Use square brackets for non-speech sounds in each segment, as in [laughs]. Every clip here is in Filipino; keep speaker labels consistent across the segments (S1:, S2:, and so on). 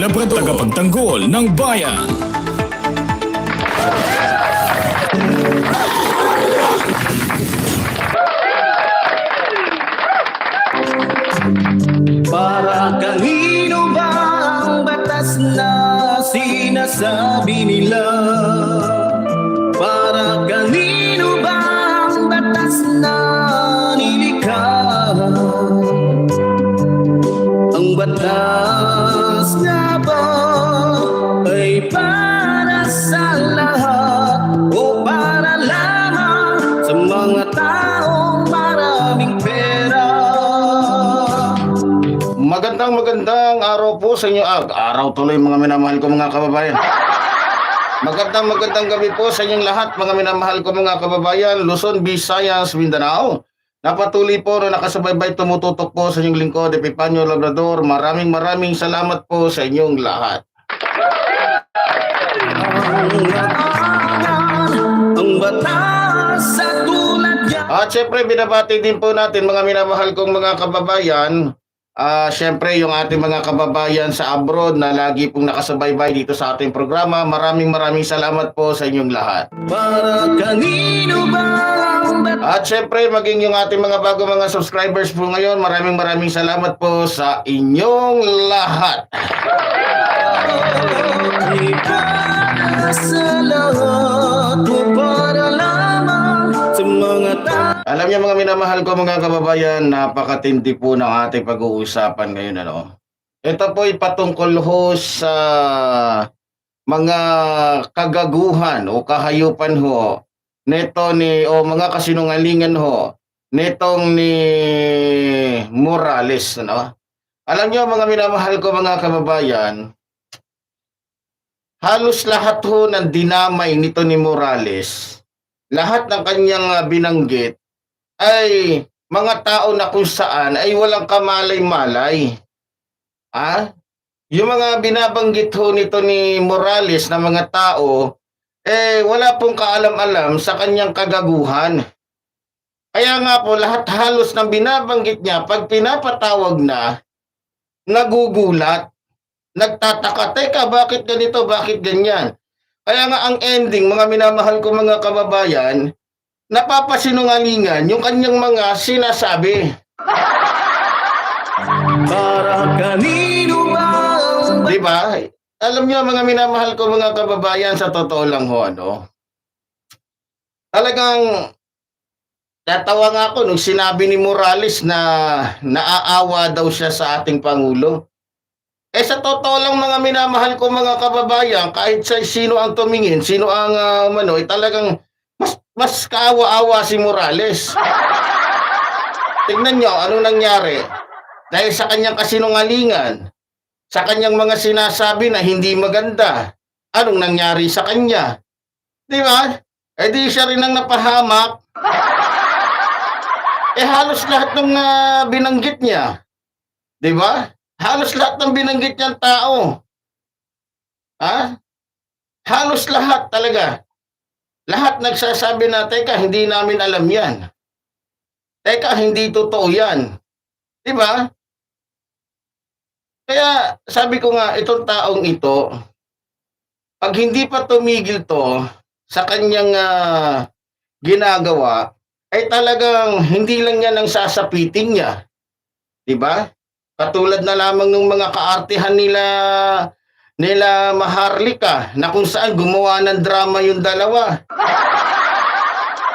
S1: Labrador Tagapagtanggol ng bayan
S2: po sa inyo. Ah, araw tuloy mga minamahal ko mga kababayan. Magandang magandang gabi po sa inyong lahat mga minamahal ko mga kababayan. Luzon, Visayas, Mindanao. Napatuloy po na nakasubaybay tumututok po sa inyong lingkod, Epipanyo Labrador. Maraming maraming salamat po sa inyong lahat.
S3: Ang batas sa tulad
S2: At syempre, binabati din po natin mga minamahal kong mga kababayan. Ah, syempre, yung ating mga kababayan sa abroad na lagi pong nakasubaybay dito sa ating programa. Maraming maraming salamat po sa inyong lahat.
S3: Para kanino ba
S2: At syempre, maging yung ating mga bago mga subscribers po ngayon, maraming maraming salamat po sa inyong lahat.
S3: sa lahat mga tao
S2: Alam niyo mga minamahal ko mga kababayan, napakatindi po ng ating pag-uusapan ngayon. Ano? Ito po ay patungkol ho sa mga kagaguhan o kahayupan ho neto ni o mga kasinungalingan ho netong ni Morales ano alam niyo mga minamahal ko mga kababayan halos lahat ho ng dinamay nito ni Morales lahat ng kanyang ah, binanggit ay mga tao na kung saan ay walang kamalay-malay. Ah? Yung mga binabanggit ho nito ni Morales na mga tao, eh wala pong kaalam-alam sa kanyang kagaguhan. Kaya nga po, lahat halos ng binabanggit niya, pag pinapatawag na, nagugulat. Nagtataka, teka, bakit ganito, bakit ganyan? Kaya nga ang ending, mga minamahal ko mga kababayan, napapasinungalingan yung kanyang mga sinasabi.
S3: para kanino ba
S2: Di ba? Alam niyo mga minamahal ko mga kababayan sa totoo lang ho ano. Talagang tatawa nga ako nung sinabi ni Morales na naaawa daw siya sa ating pangulo. Eh sa totoo lang mga minamahal ko mga kababayan, kahit sa sino ang tumingin, sino ang uh, ano, eh, talagang mas mas kaawa-awa si Morales. [laughs] Tingnan niyo anong nangyari. Dahil sa kanyang kasinungalingan, sa kanyang mga sinasabi na hindi maganda. Anong nangyari sa kanya? Di ba? Eh di siya rin ang napahamak. [laughs] eh halos lahat ng ah, binanggit niya. Di ba? Halos lahat ng binanggit niyang tao. Ha? Halos lahat talaga. Lahat nagsasabi na, teka, hindi namin alam yan. Teka, hindi totoo yan. Di ba? Kaya sabi ko nga, itong taong ito, pag hindi pa tumigil to sa kanyang ah, ginagawa, ay talagang hindi lang yan ang sasapitin niya. Di ba? Katulad na lamang ng mga kaartihan nila nila Maharlika na kung saan gumawa ng drama yung dalawa.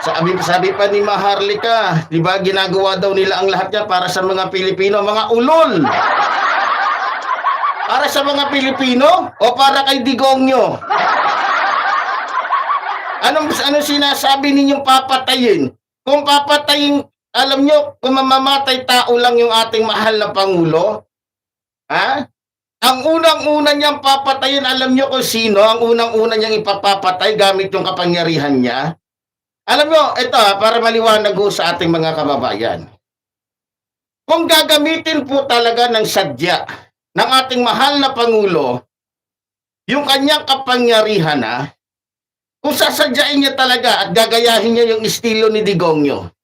S2: Sabi, sabi pa ni Maharlika, di ba ginagawa daw nila ang lahat niya para sa mga Pilipino, mga ulol. Para sa mga Pilipino o para kay Digongyo? Anong, anong sinasabi ninyong papatayin? Kung papatayin, alam nyo, kung mamamatay tao lang yung ating mahal na Pangulo, ha? Ang unang-una niyang papatayin, alam nyo kung sino ang unang-una niyang ipapapatay gamit yung kapangyarihan niya? Alam nyo, ito ha, para maliwanag ho sa ating mga kababayan. Kung gagamitin po talaga ng sadya ng ating mahal na Pangulo, yung kanyang kapangyarihan ha, kung sasadyain niya talaga at gagayahin niya yung estilo ni Digongyo,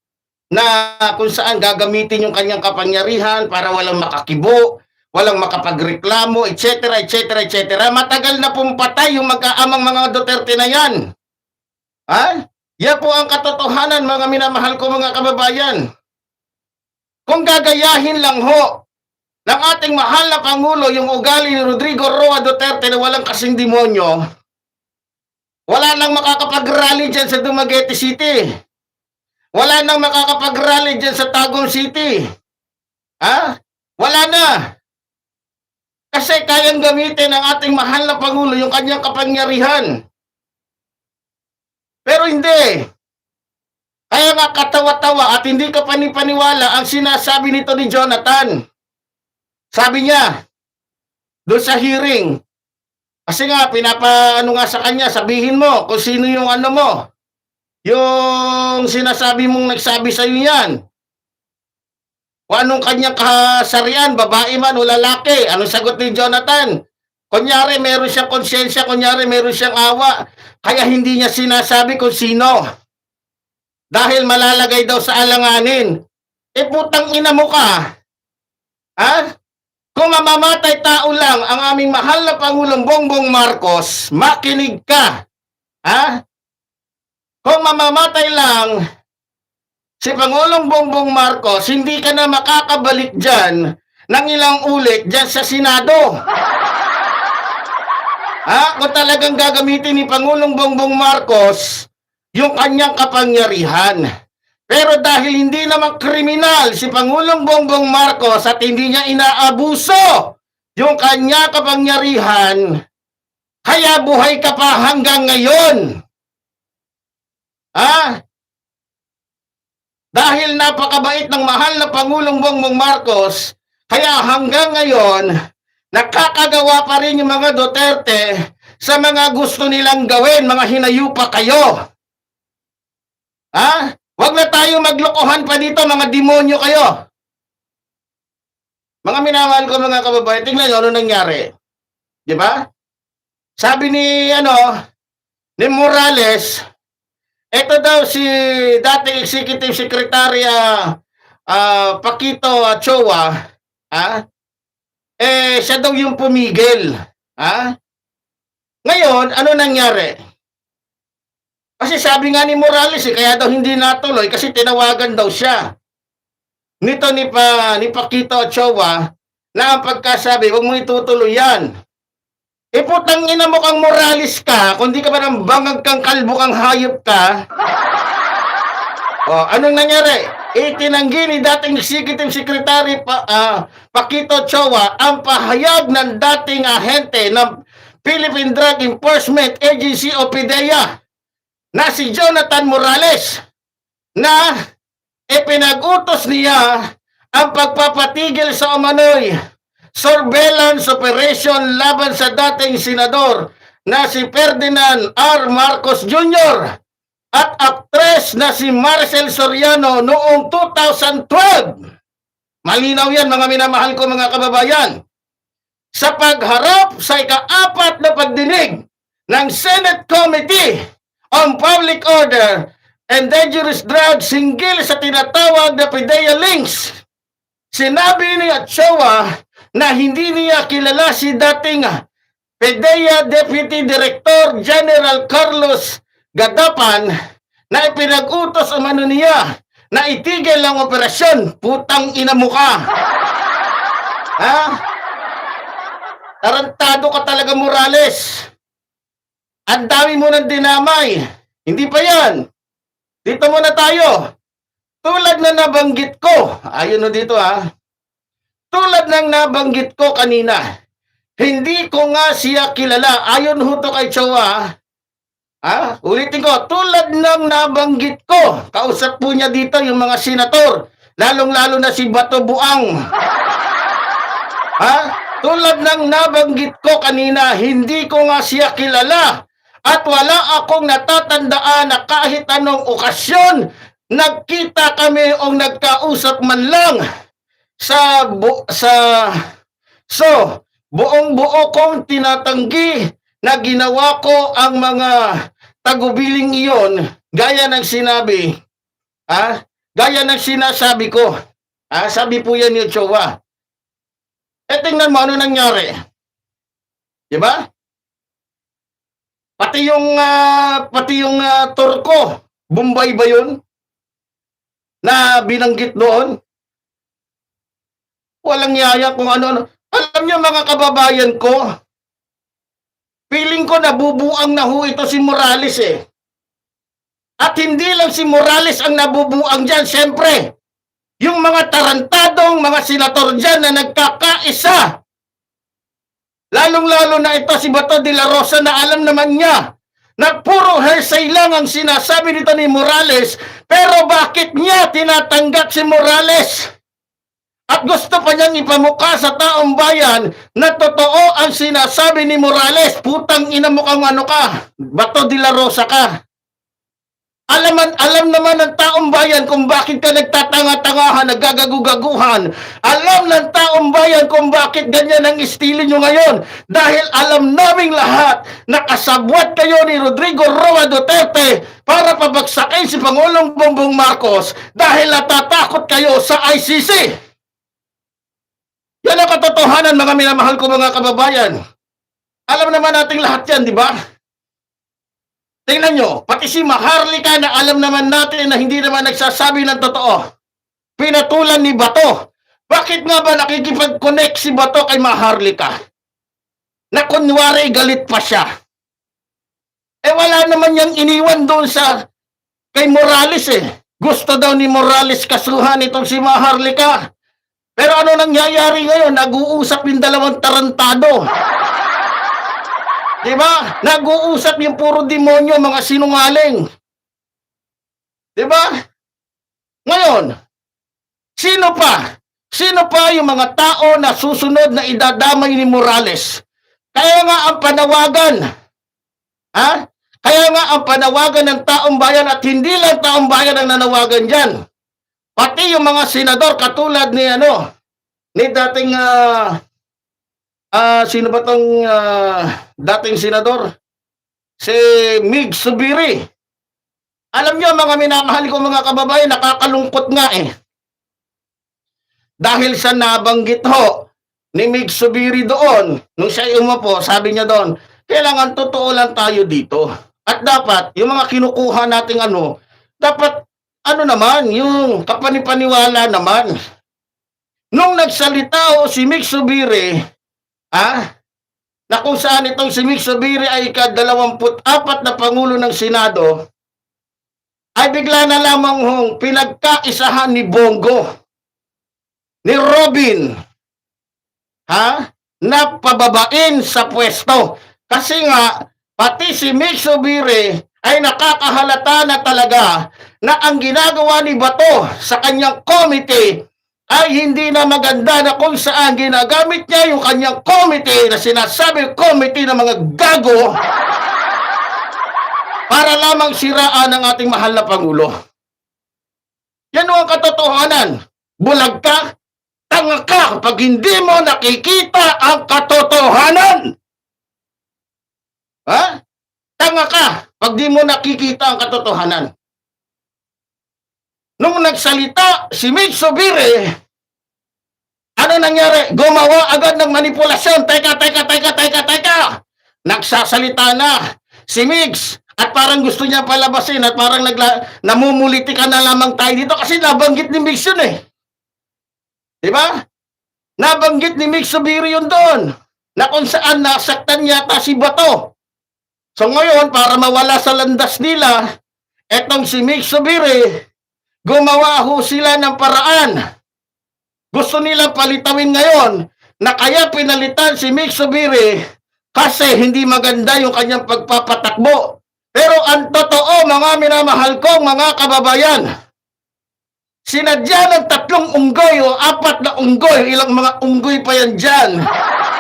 S2: na kung saan gagamitin yung kanyang kapangyarihan para walang makakibo, walang makapagreklamo, etc., etc., etc., matagal na pong patay yung mag-aamang mga Duterte na yan. Ha? Yan po ang katotohanan, mga minamahal ko mga kababayan. Kung gagayahin lang ho ng ating mahal na Pangulo yung ugali ni Rodrigo Roa Duterte na walang kasing demonyo, wala nang makakapag-rally dyan sa Dumaguete City. Wala nang makakapag-rally dyan sa Tagum City. Ha? Wala na. Kasi kayang gamitin ng ating mahal na Pangulo yung kanyang kapangyarihan. Pero hindi. Kaya nga katawa-tawa at hindi ka panipaniwala ang sinasabi nito ni Jonathan. Sabi niya, doon sa hearing, kasi nga, pinapaano nga sa kanya, sabihin mo kung sino yung ano mo. Yung sinasabi mong nagsabi sa iyo yan. Kung anong kanyang kasarian, babae man o lalaki. Anong sagot ni Jonathan? Kunyari, meron siyang konsensya, kunyari, meron siyang awa. Kaya hindi niya sinasabi kung sino. Dahil malalagay daw sa alanganin. Eh putang ina mo ka. Ha? Kung mamamatay tao lang ang aming mahal na Pangulong Bongbong Marcos, makinig ka. Ha? Kung mamamatay lang si Pangulong Bongbong Marcos, hindi ka na makakabalik dyan ng ilang ulit dyan sa Senado. Ha? Kung talagang gagamitin ni Pangulong Bongbong Marcos yung kanyang kapangyarihan. Pero dahil hindi naman kriminal si Pangulong Bongbong Marcos at hindi niya inaabuso yung kanya kapangyarihan, kaya buhay ka pa hanggang ngayon. Ha? Dahil napakabait ng mahal na Pangulong Bongbong Marcos, kaya hanggang ngayon, nakakagawa pa rin yung mga Duterte sa mga gusto nilang gawin, mga hinayupa kayo. Ha? Huwag na tayo maglokohan pa dito, mga demonyo kayo. Mga minamahal ko mga kababayan, tingnan nyo ano nangyari. Di ba? Sabi ni, ano, ni Morales, ito daw si dating executive secretary ah, ah, Paquito Chowa, ah, eh, siya daw yung pumigil. Ha? Ngayon, ano nangyari? Kasi sabi nga ni Morales, eh, kaya daw hindi natuloy kasi tinawagan daw siya. Nito ni, pa, ni Paquito Ochoa na ang pagkasabi, huwag mo itutuloy yan. E putang ina mo kang Morales ka, kung di ka ba ng bangag kang kalbo kang hayop ka. [laughs] O, anong nangyari? Itinanggi ni dating Executive Secretary pa, ah, Paquito Ochoa ang pahayag ng dating ahente ng Philippine Drug Enforcement Agency o PDEA na si Jonathan Morales na ipinag-utos niya ang pagpapatigil sa umano'y surveillance operation laban sa dating senador na si Ferdinand R. Marcos Jr. at actress na si Marcel Soriano noong 2012. Malinaw yan mga minamahal ko mga kababayan. Sa pagharap sa ikaapat na pagdinig ng Senate Committee on Public Order and Dangerous Drugs hinggil sa tinatawag na PIDEA links. Sinabi ni Ochoa na hindi niya kilala si dating PIDEA Deputy Director General Carlos Gadapan na ipinag-utos umano niya na itigil ang operasyon. Putang ina mo ka. [laughs] ha? Tarantado ka talaga, Morales. Ang dami mo ng dinamay. Hindi pa yan. Dito muna tayo. Tulad na nabanggit ko, ayun o dito ha. Tulad ng nabanggit ko kanina, hindi ko nga siya kilala. Ayon ho to kay Chowa. Ha? Ulitin ko, tulad ng nabanggit ko, kausap po niya dito yung mga senator, lalong-lalo na si Bato Buang. Ha? Tulad ng nabanggit ko kanina, hindi ko nga siya kilala. At wala akong natatandaan na kahit anong okasyon, nagkita kami o nagkausap man lang sa bu- sa so buong buo kong tinatanggi na ginawa ko ang mga tagubiling iyon gaya ng sinabi ah gaya ng sinasabi ko ah sabi po yan ni Ochoa eh tingnan mo ano nangyari? Di ba? Pati yung ah, pati yung ah, turko Bombay ba yun? Na binanggit doon Walang yaya kung ano-ano. Alam niyo mga kababayan ko, feeling ko nabubuang na ho ito si Morales eh. At hindi lang si Morales ang nabubuang dyan, siyempre. Yung mga tarantadong mga senator dyan na nagkakaisa. Lalong-lalo na ito si Bato de la Rosa na alam naman niya na puro hearsay lang ang sinasabi nito ni Morales. Pero bakit niya tinatanggap si Morales? At gusto pa niyang ipamukha sa taong bayan na totoo ang sinasabi ni Morales. Putang ina mo kang ano ka. Bato de la Rosa ka. Alam, alam naman ng taong bayan kung bakit ka nagtatanga-tangahan, naggagagugaguhan. Alam ng taong bayan kung bakit ganyan ang estilo nyo ngayon. Dahil alam naming lahat na kasabwat kayo ni Rodrigo Roa Duterte para pabagsakin si Pangulong Bongbong Marcos dahil natatakot kayo sa ICC. Yan ang katotohanan mga minamahal ko mga kababayan. Alam naman nating lahat yan, di ba? Tingnan nyo, pati si Maharlika na alam naman natin na hindi naman nagsasabi ng totoo. Pinatulan ni Bato. Bakit nga ba nakikipag-connect si Bato kay Maharlika? Na kunwari galit pa siya. Eh wala naman niyang iniwan doon sa kay Morales eh. Gusto daw ni Morales kasuhan itong si Maharlika. Pero ano nangyayari ngayon? Nag-uusap yung dalawang tarantado. Di ba? Nag-uusap yung puro demonyo, mga sinungaling. Di ba? Ngayon, sino pa? Sino pa yung mga tao na susunod na idadamay ni Morales? Kaya nga ang panawagan, ha? Kaya nga ang panawagan ng taong bayan at hindi lang taong bayan ang nanawagan dyan. Pati yung mga senador katulad ni ano, ni dating ah ah sino ba tong ah, dating senador? Si Mig Subiri. Alam niyo mga minamahal ko mga kababayan, nakakalungkot nga eh. Dahil sa nabanggit ho ni Mig Subiri doon, nung siya umupo, sabi niya doon, kailangan totoo lang tayo dito. At dapat, yung mga kinukuha nating ano, dapat ano naman, yung kapanipaniwala naman. Nung nagsalita o si Mick Subiri, ah, na kung saan itong si Mick Subiri ay ika-24 na Pangulo ng Senado, ay bigla na lamang hong pinagkaisahan ni Bongo, ni Robin, ha, na pababain sa pwesto. Kasi nga, pati si Mick Subiri ay nakakahalata na talaga na ang ginagawa ni Bato sa kanyang committee ay hindi na maganda na kung saan ginagamit niya yung kanyang committee na sinasabi committee ng mga gago para lamang siraan ang ating mahal na Pangulo. Yan ang katotohanan. Bulag ka, tanga ka kapag hindi mo nakikita ang katotohanan. Ha? Tanga ka pag di mo nakikita ang katotohanan. Nung nagsalita si Mitch Subiri, ano nangyari? Gumawa agad ng manipulasyon. Teka, teka, teka, teka, teka. Nagsasalita na si Mix at parang gusto niya palabasin at parang nagla, namumuliti ka na lamang tayo dito kasi nabanggit ni Mix yun eh. Di ba? Nabanggit ni Mix Subiri yun doon na kung saan nasaktan yata si Bato. So ngayon, para mawala sa landas nila, etong si Mick Subiri, gumawa ho sila ng paraan. Gusto nilang palitawin ngayon na kaya pinalitan si Mick Subiri kasi hindi maganda yung kanyang pagpapatakbo. Pero ang totoo, mga minamahal kong mga kababayan, sinadya ng tatlong unggoy o apat na unggoy, ilang mga unggoy pa yan dyan,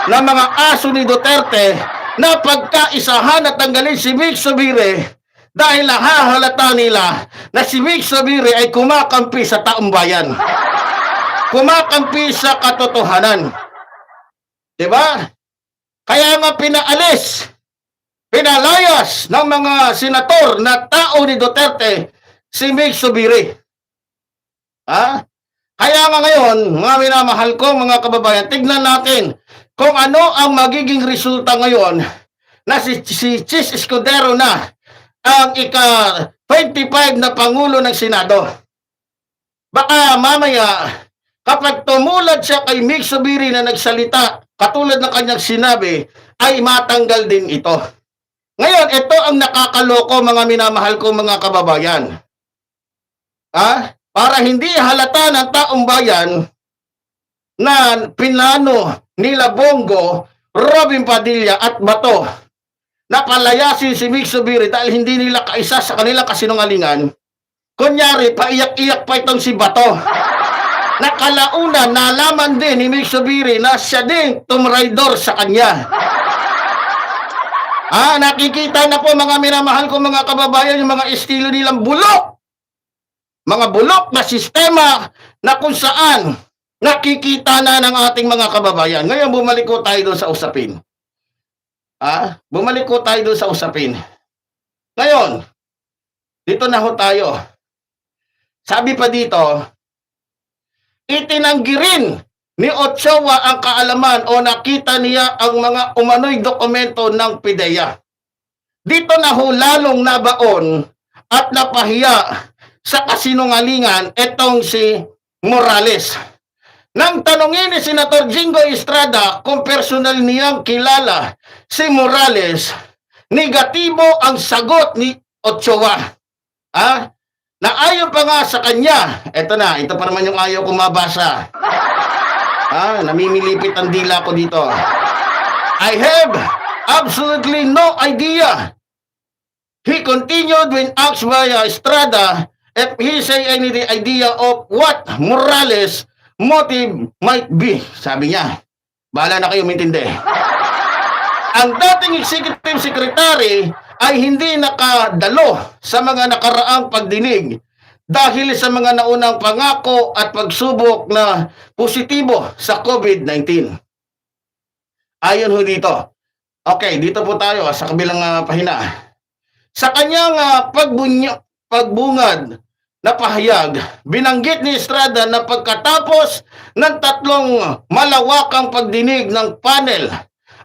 S2: na mga aso ni Duterte, na pagkaisahan at tanggalin si Mick Subiri dahil nahahalata nila na si Mick Subiri ay kumakampi sa taong bayan. Kumakampi sa katotohanan. Diba? Kaya nga pinaalis, pinalayas ng mga senator na tao ni Duterte si Mick Subiri. Ha? Kaya nga ngayon, mga minamahal ko, mga kababayan, tignan natin kung ano ang magiging resulta ngayon na si, si Chis Escudero na ang ika-25 na Pangulo ng Senado. Baka mamaya, kapag tumulad siya kay Mick Subiri na nagsalita, katulad ng kanyang sinabi, ay matanggal din ito. Ngayon, ito ang nakakaloko mga minamahal ko mga kababayan. Ha? Para hindi halata ng taong bayan na pinano nila Bongo, Robin Padilla at Bato na palayasin si Mick Subiri dahil hindi nila kaisa sa kanilang kasinungalingan. Kunyari, paiyak-iyak pa itong si Bato. Nakalauna, nalaman din ni Mick Subiri na siya din tumraidor sa kanya. Ah, nakikita na po mga minamahal ko mga kababayan yung mga estilo nilang bulok. Mga bulok na sistema na kung saan nakikita na ng ating mga kababayan. Ngayon bumalik ko tayo doon sa usapin. Ah, bumalik ko tayo doon sa usapin. Ngayon, dito na ho tayo. Sabi pa dito, itinanggi rin ni Ochoa ang kaalaman o nakita niya ang mga umano'y dokumento ng PIDEA. Dito na ho lalong nabaon at napahiya sa kasinungalingan itong si Morales. Nang tanongin ni Senator Jingo Estrada kung personal niyang kilala si Morales, negatibo ang sagot ni Ochoa. Ah, na ayon pa nga sa kanya, eto na, ito pa naman yung ayaw ko mabasa. Ah, namimilipit ang dila ko dito. I have absolutely no idea. He continued when asked by Estrada if he say any idea of what Morales motive might be. Sabi niya, bahala na kayo mintindi. Ang dating executive secretary ay hindi nakadalo sa mga nakaraang pagdinig dahil sa mga naunang pangako at pagsubok na positibo sa COVID-19. Ayon ho dito. Okay, dito po tayo ah, sa kabilang ah, pahina. Sa kanyang ah, pagbuny- pagbungad na pahayag, binanggit ni Estrada na pagkatapos ng tatlong malawakang pagdinig ng panel,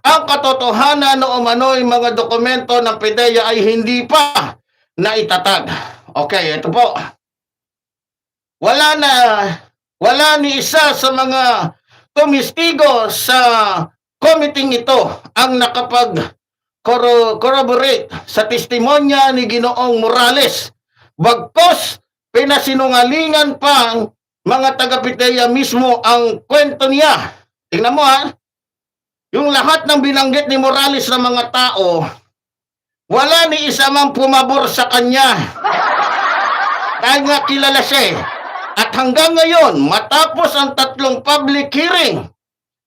S2: ang katotohanan na umano'y mga dokumento ng PIDEA ay hindi pa naitatag. Okay, ito po. Wala na, wala ni isa sa mga tumistigo sa committee ito ang nakapag corro- corroborate sa testimonya ni Ginoong Morales. Bagkos, pinasinungalingan pa ang mga taga-Piteya mismo ang kwento niya. Tingnan mo ha, yung lahat ng binanggit ni Morales ng mga tao, wala ni isa mang pumabor sa kanya. [laughs] Dahil nga kilala siya eh. At hanggang ngayon, matapos ang tatlong public hearing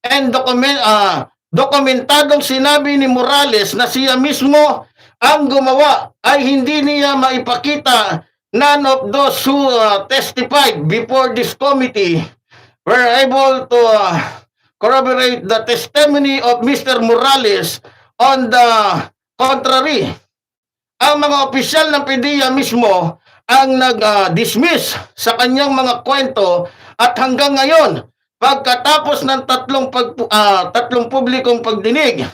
S2: and document, ah, dokumentadong sinabi ni Morales na siya mismo ang gumawa ay hindi niya maipakita none of those who ah, testified before this committee were able to ah, corroborate the testimony of Mr. Morales on the contrary. Ang mga opisyal ng PDEA mismo ang nag-dismiss sa kanyang mga kwento at hanggang ngayon, pagkatapos ng tatlong, pag, ah, tatlong publikong pagdinig,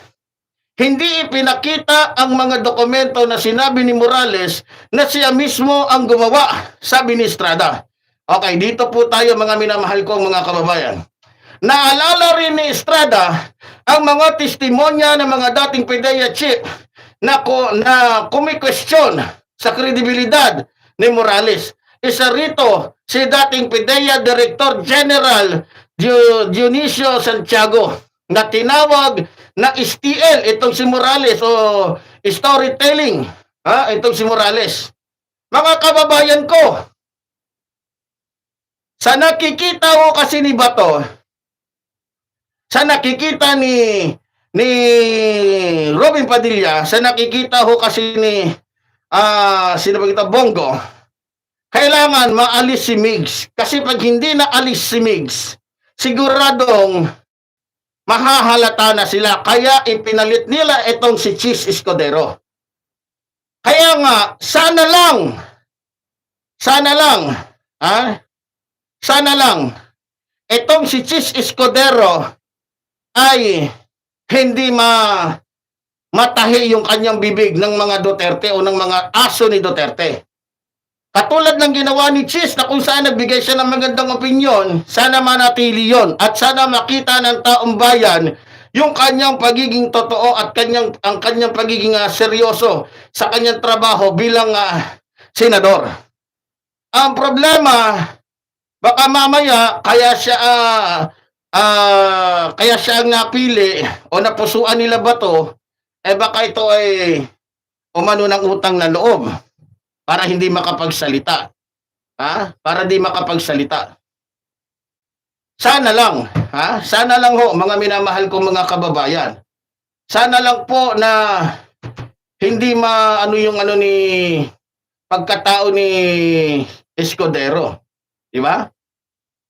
S2: hindi ipinakita ang mga dokumento na sinabi ni Morales na siya mismo ang gumawa, sabi ni Estrada. Okay, dito po tayo mga minamahal kong mga kababayan. Naalala rin ni Estrada ang mga testimonya ng mga dating PDEA chief na, ko, na kumikwestiyon sa kredibilidad ni Morales. Isa rito, si dating PIDEA Director General Dio- Dionisio Santiago na tinawag na STL itong si Morales o storytelling. Ha? Itong si Morales. Mga kababayan ko sa nakikita ko kasi ni Bato sa nakikita ni ni Robin Padilla sa nakikita ko kasi ni ah sino ba kita? Bongo. Kailangan maalis si Migs. Kasi pag hindi naalis si Migs siguradong mahahalata na sila. Kaya ipinalit nila itong si Cheese Escudero. Kaya nga, sana lang, sana lang, ha? Sana lang, itong si Cheese Escudero ay hindi ma matahi yung kanyang bibig ng mga Duterte o ng mga aso ni Duterte. Katulad ng ginawa ni Cheese na kung saan nagbigay siya ng magandang opinyon, sana manatili yon at sana makita ng taong bayan yung kanyang pagiging totoo at kanyang ang kanyang pagiging ah, seryoso sa kanyang trabaho bilang ah, senador. Ang problema baka mamaya kaya siya ah, ah, kaya siya ang napili o napusuan nila ba to eh baka ito ay umano ng utang na loob para hindi makapagsalita. Ha? Para di makapagsalita. Sana lang, ha? Sana lang ho, mga minamahal kong mga kababayan. Sana lang po na hindi ma ano yung ano ni pagkatao ni Escudero. Di ba?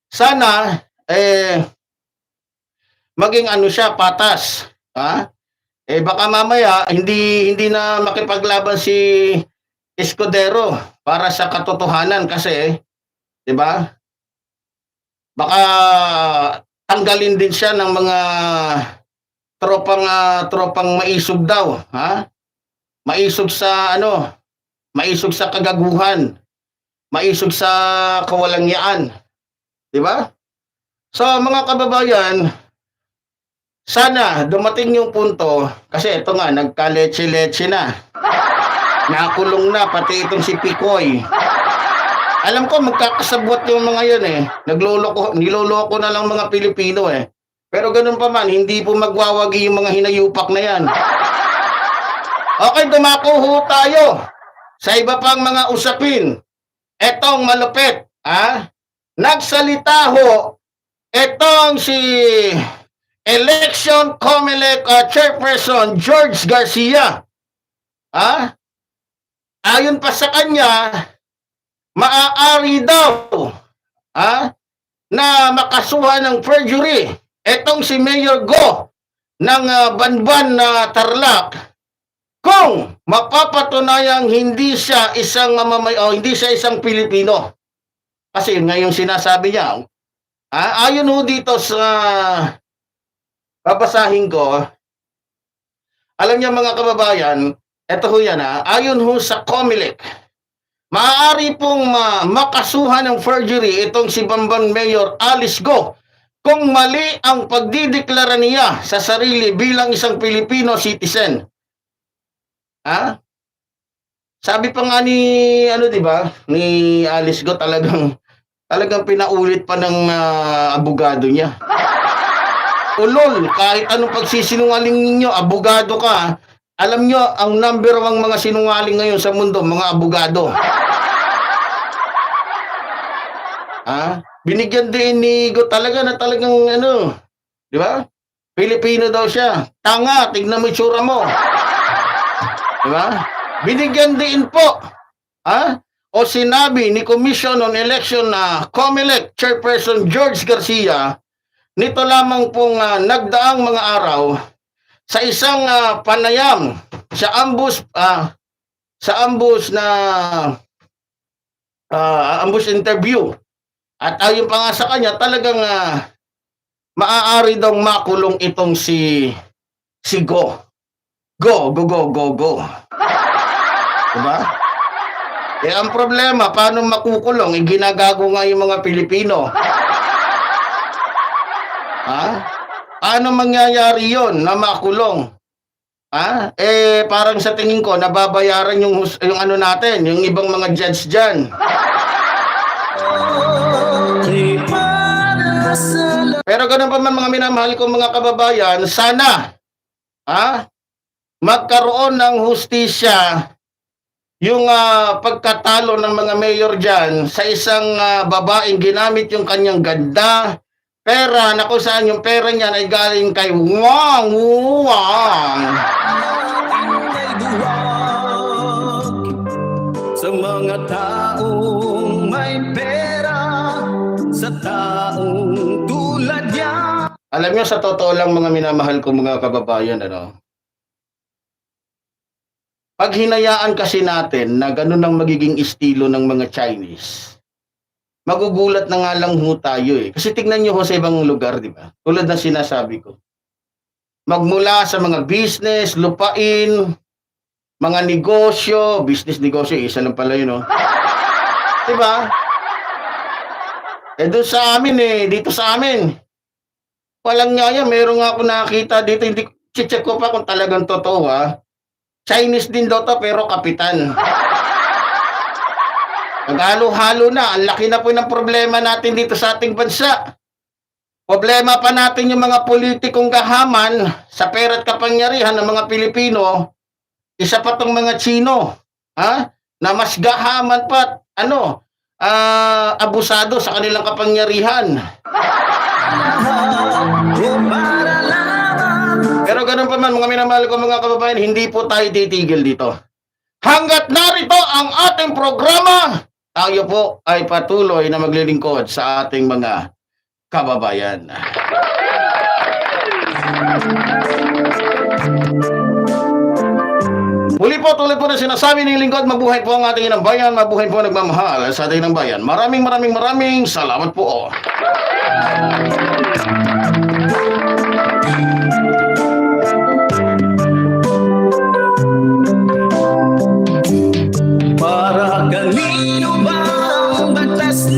S2: Sana eh maging ano siya patas, ha? Eh baka mamaya hindi hindi na makipaglaban si Escudero para sa katotohanan kasi 'di ba? Baka tanggalin din siya ng mga tropang ah, tropang maisog daw, ha? Maisog sa ano? Maisog sa kagaguhan. Maisog sa kawalangyaan. 'Di ba? So mga kababayan, sana dumating yung punto kasi ito nga nagka-leche-leche na. [laughs] Nakulong na pati itong si Pikoy. Alam ko magkakasabwat yung mga yun eh. Nagloloko, niloloko na lang mga Pilipino eh. Pero ganun pa man, hindi po magwawagi yung mga hinayupak na yan. Okay, dumako ho tayo sa iba pang mga usapin. Etong malupit, ha? Nagsalita ho etong si Election Comelec uh, Chairperson George Garcia. Ha? Ayon pa sa kanya, maaari daw ha, na makasuhan ng perjury etong si Mayor Go ng uh, Banban na Tarlac kung mapapatunayang hindi siya isang mamamay o hindi siya isang Pilipino. Kasi yun nga sinasabi niya. Ah, ayon ho dito sa babasahin ko, alam niya mga kababayan, eto ho yan ha, ayon ho sa Comelec, maaari pong ma- makasuhan ng forgery itong si Bambang Mayor Alice Go kung mali ang pagdideklara niya sa sarili bilang isang Filipino citizen. Ha? Sabi pa nga ni ano 'di ba? Ni Alice Go talagang talagang pinaulit pa ng ah, abogado niya. [laughs] Ulol, kahit anong pagsisinungaling ninyo, abogado ka. Alam nyo, ang number one mga sinungaling ngayon sa mundo, mga abogado. ha? Binigyan din ni Go talaga na talagang ano, di ba? Pilipino daw siya. Tanga, tignan mo itsura mo. Di ba? Binigyan din po. Ha? O sinabi ni Commission on Election na COMELEC Chairperson George Garcia nito lamang pong ah, nagdaang mga araw sa isang ah, panayam sa ambush ah, sa ambush na ah, ambush interview at ayon pa nga sa kanya talagang ah, maaari daw makulong itong si si Go Go Go Go Go Go diba? Eh, ang problema, paano makukulong? Eh, ginagago nga yung mga Pilipino. Ha? Paano mangyayari yon na makulong? Ah, eh parang sa tingin ko nababayaran yung yung ano natin, yung ibang mga judge
S3: sa
S2: Pero ganun pa man mga minamahal kong mga kababayan, sana ah magkaroon ng hustisya yung ah, pagkatalo ng mga mayor diyan sa isang ah, babaeng ginamit yung kanyang ganda pera na kung saan yung pera niya ay galing kay Wang Wang.
S3: Sa mga taong may pera Sa taong tulad niya
S2: Alam niyo sa totoo lang mga minamahal kong mga kababayan ano. Pag hinayaan kasi natin na ganun ang magiging estilo ng mga Chinese, magugulat na nga lang ho tayo eh. Kasi tignan niyo ho sa ibang lugar, di ba? Tulad ng sinasabi ko. Magmula sa mga business, lupain, mga negosyo, business negosyo, isa lang pala yun, oh. Di ba? Eh doon sa amin eh, dito sa amin, Walang nga yan. Meron nga ako nakita dito. Hindi, check ko pa kung talagang totoo ha. Chinese din daw to pero kapitan. Naghalo-halo na. Ang laki na po ng problema natin dito sa ating bansa. Problema pa natin yung mga politikong gahaman sa pera at kapangyarihan ng mga Pilipino. Isa pa tong mga Chino. Ha? Na mas gahaman pa. Ano? ah abusado sa kanilang kapangyarihan. Pero ganun pa man mga minamahal ko mga kababayan, hindi po tayo titigil dito. Hanggat narito ang ating programa, tayo po ay patuloy na maglilingkod sa ating mga kababayan. Muli po, tulad po na sinasabi ng lingkod, mabuhay po ang ating inang bayan, mabuhay po nagmamahal sa ating inang bayan. Maraming maraming maraming salamat po.